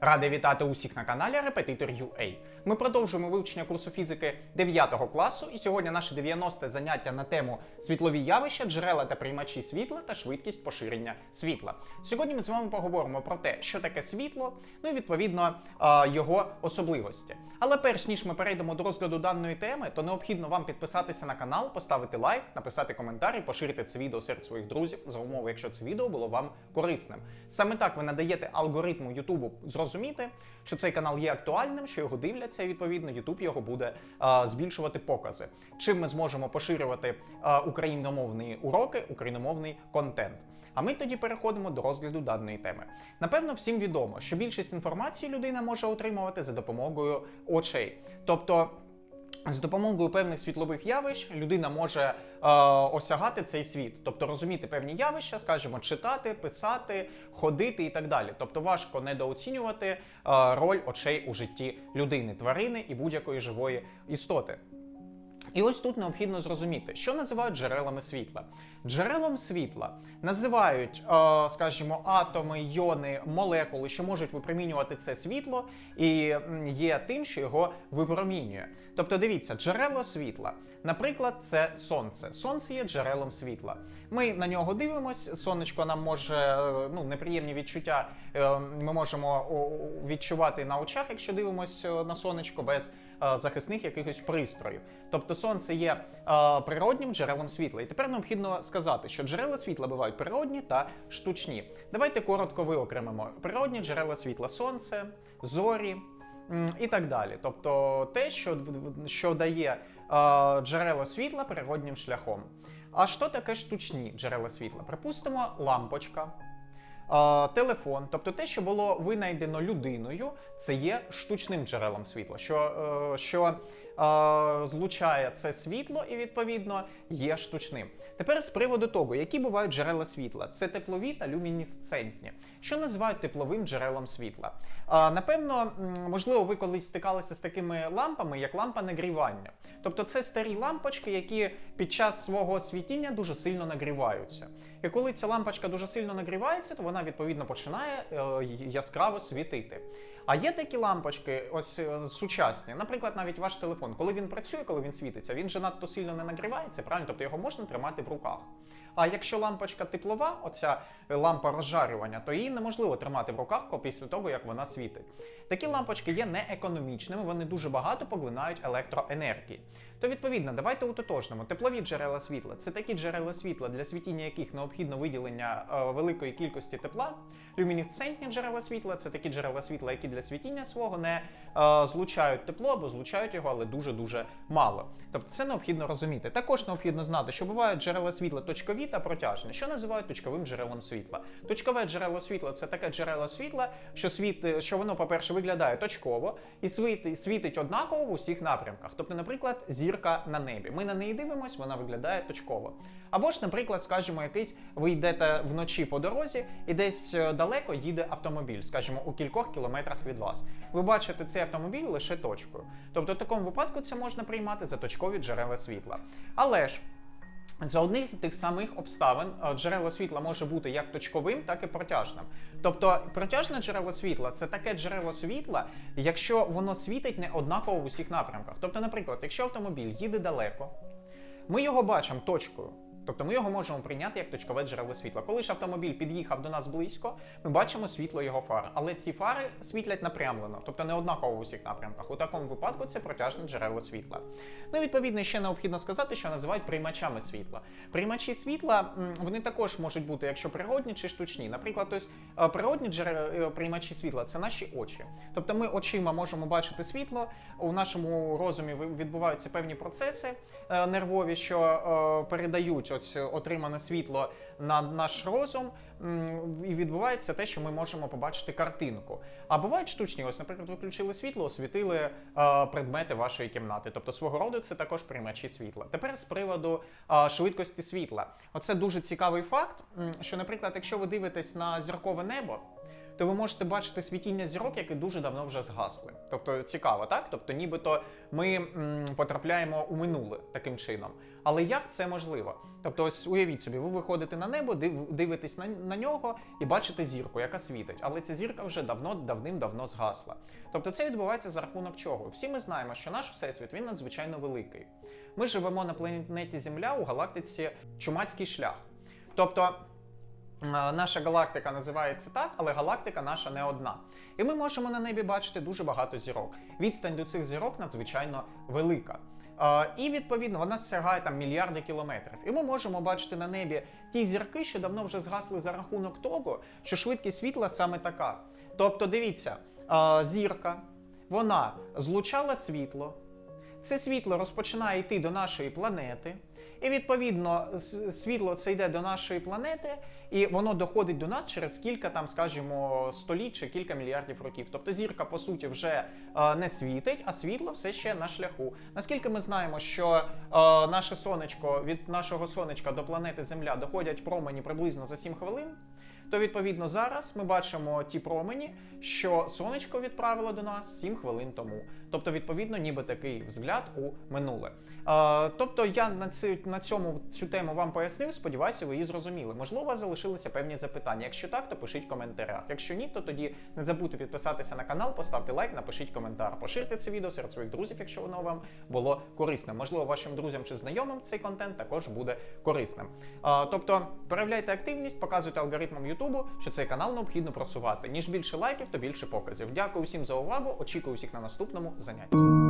Радий вітати усіх на каналі Репетитор UA. Ми продовжуємо вивчення курсу фізики 9 класу, і сьогодні наше 90-те заняття на тему світлові явища, джерела та приймачі світла та швидкість поширення світла. Сьогодні ми з вами поговоримо про те, що таке світло, ну і відповідно його особливості. Але перш ніж ми перейдемо до розгляду даної теми, то необхідно вам підписатися на канал, поставити лайк, написати коментар і поширити це відео серед своїх друзів за умови, якщо це відео було вам корисним. Саме так ви надаєте алгоритму Ютубу зрозуміти, що цей канал є актуальним, що його дивляться, і відповідно Ютуб його буде а, збільшувати покази. Чим ми зможемо поширювати а, україномовні уроки, україномовний контент. А ми тоді переходимо до розгляду даної теми. Напевно, всім відомо, що більшість інформації людина може отримувати за допомогою очей. Тобто. З допомогою певних світлових явищ людина може е, осягати цей світ, тобто розуміти певні явища, скажімо, читати, писати, ходити і так далі. Тобто важко недооцінювати е, роль очей у житті людини, тварини і будь-якої живої істоти. І ось тут необхідно зрозуміти, що називають джерелами світла. Джерелом світла називають, е, скажімо, атоми, йони, молекули, що можуть випромінювати це світло, і є тим, що його випромінює. Тобто, дивіться, джерело світла. Наприклад, це сонце. Сонце є джерелом світла. Ми на нього дивимося. Сонечко нам може е, ну, неприємні відчуття. е, Ми можемо відчувати на очах, якщо дивимося на сонечко без захисних якихось пристроїв. Тобто сонце є е, природнім джерелом світла. І тепер необхідно сказати, що джерела світла бувають природні та штучні. Давайте коротко виокремимо природні джерела світла сонце, зорі. І так далі. Тобто те, що, що дає е, джерело світла природнім шляхом. А що таке штучні джерела світла? Припустимо, лампочка, е, телефон, тобто те, що було винайдено людиною, це є штучним джерелом світла, що, е, що злучає це світло і відповідно є штучним. Тепер з приводу того, які бувають джерела світла, це теплові та люмінесцентні. Що називають тепловим джерелом світла? А, напевно, можливо, ви колись стикалися з такими лампами, як лампа нагрівання. Тобто це старі лампочки, які під час свого світіння дуже сильно нагріваються. І коли ця лампочка дуже сильно нагрівається, то вона відповідно починає е, яскраво світити. А є такі лампочки, ось е, сучасні, наприклад, навіть ваш телефон, коли він працює, коли він світиться, він же надто сильно не нагрівається, правильно? Тобто його можна тримати в руках. А якщо лампочка теплова, оця е, лампа розжарювання, то її неможливо тримати в руках після того, як вона світить. Такі лампочки є неекономічними, вони дуже багато поглинають електроенергії. То відповідно, давайте утотожнимо. Теплові джерела світла це такі джерела світла, для світіння яких необхідно виділення е, великої кількості тепла. Люмінесцентні джерела світла це такі джерела світла, які для світіння свого не е, злучають тепло або злучають його, але дуже дуже мало. Тобто це необхідно розуміти. Також необхідно знати, що бувають джерела світла точкові та протяжні, що називають точковим джерелом світла. Точкове джерело світла це таке джерело світла, що світ, що воно, по-перше, виглядає точково і світить, світить однаково в усіх напрямках. Тобто, наприклад, зірка на небі. Ми на неї дивимося, вона виглядає точково. Або ж, наприклад, скажімо, якийсь ви йдете вночі по дорозі і десь е, далеко їде автомобіль, скажімо, у кількох кілометрах від вас. Ви бачите цей автомобіль лише точкою. Тобто, в такому випадку це можна приймати за точкові джерела світла. Але ж. За одних тих самих обставин е, джерело світла може бути як точковим, так і протяжним. Тобто протяжне джерело світла це таке джерело світла, якщо воно світить не однаково в усіх напрямках. Тобто, наприклад, якщо автомобіль їде далеко, ми його бачимо точкою. Тобто ми його можемо прийняти як точкове джерело світла. Коли ж автомобіль під'їхав до нас близько, ми бачимо світло його фар. Але ці фари світлять напрямлено, тобто не однаково в усіх напрямках. У такому випадку це протяжне джерело світла. Ну, відповідно, ще необхідно сказати, що називають приймачами світла. Приймачі світла вони також можуть бути, якщо природні чи штучні. Наприклад, е, природні джерела приймачі світла це наші очі. Тобто ми очима можемо бачити світло. У нашому розумі відбуваються певні процеси е, нервові, що е, передають ось отримане світло на наш розум, і відбувається те, що ми можемо побачити картинку. А бувають штучні, ось, наприклад, виключили світло, освітили е, предмети вашої кімнати. Тобто свого роду це також приймачі світла. Тепер з приводу е, швидкості світла. Оце дуже цікавий факт, що, наприклад, якщо ви дивитесь на зіркове небо. То ви можете бачити світіння зірок, які дуже давно вже згасли. Тобто цікаво, так? Тобто, нібито ми м, потрапляємо у минуле таким чином. Але як це можливо? Тобто, ось уявіть собі, ви виходите на небо, див, дивитесь на, на нього і бачите зірку, яка світить. Але ця зірка вже давно давним-давно згасла. Тобто, це відбувається за рахунок чого? Всі ми знаємо, що наш всесвіт він надзвичайно великий. Ми живемо на планеті Земля у галактиці Чумацький шлях. Тобто. Е, Наша галактика називається так, але галактика наша не одна. І ми можемо на небі бачити дуже багато зірок. Відстань до цих зірок надзвичайно велика. Е, І відповідно вона сягає там мільярди кілометрів. І ми можемо бачити на небі ті зірки, що давно вже згасли за рахунок того, що швидкість світла саме така. Тобто, дивіться, е, зірка, вона злучала світло. Це світло розпочинає йти до нашої планети, і відповідно світло це йде до нашої планети, і воно доходить до нас через кілька там, скажімо, століть чи кілька мільярдів років. Тобто зірка, по суті, вже е, не світить, а світло все ще на шляху. Наскільки ми знаємо, що е, наше сонечко від нашого сонечка до планети Земля доходять промені приблизно за 7 хвилин. То відповідно зараз ми бачимо ті промені, що сонечко відправило до нас 7 хвилин тому. Тобто, відповідно, ніби такий взгляд у минуле. Е, тобто, я на цю на цьому цю тему вам пояснив. Сподіваюся, ви її зрозуміли. Можливо, залишилися певні запитання. Якщо так, то пишіть в коментарях. Якщо ні, то тоді не забудьте підписатися на канал, поставте лайк, напишіть коментар. Поширте це відео серед своїх друзів, якщо воно вам було корисним. Можливо, вашим друзям чи знайомим цей контент також буде корисним. Е, тобто, проявляйте активність, показуйте алгоритмам Ютубу, що цей канал необхідно просувати. Ніж більше лайків, то більше показів. Дякую всім за увагу. Очікую всіх на наступному занятті.